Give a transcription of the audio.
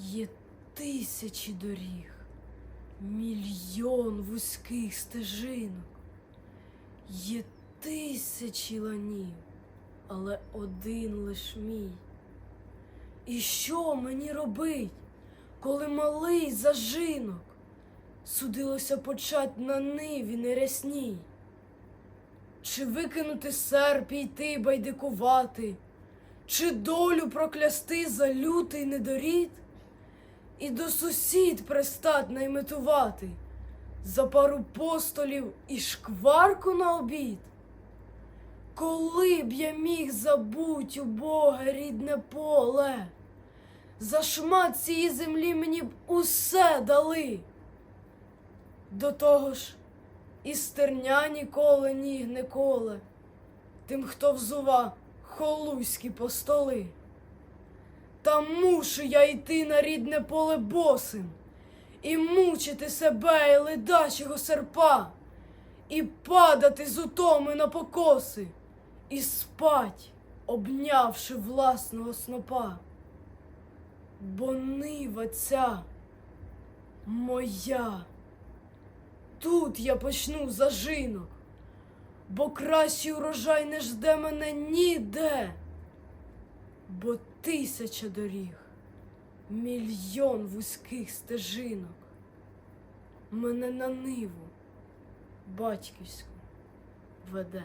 Є тисячі доріг, мільйон вузьких стежинок, є тисячі ланів, але один лиш мій. І що мені робить, коли малий зажинок судилося почать на ниві нерясній? Чи викинути серп і йти байдикувати, чи долю проклясти за лютий недорід, і до сусід пристать найметувати за пару постолів і шкварку на обід? Коли б я міг забуть у Бога рідне поле, за шмат цієї землі мені б усе дали. До того ж, і стерня ніколи ніг не коле, тим, хто взува холуські постоли. Та мушу я йти на рідне поле босим, і мучити себе і ледачого серпа, і падати з утоми на покоси, і спать, обнявши власного снопа. Бо нива ця моя. Тут я почну зажинок, бо кращий урожай не жде мене ніде, бо тисяча доріг, мільйон вузьких стежинок мене на ниву батьківську веде.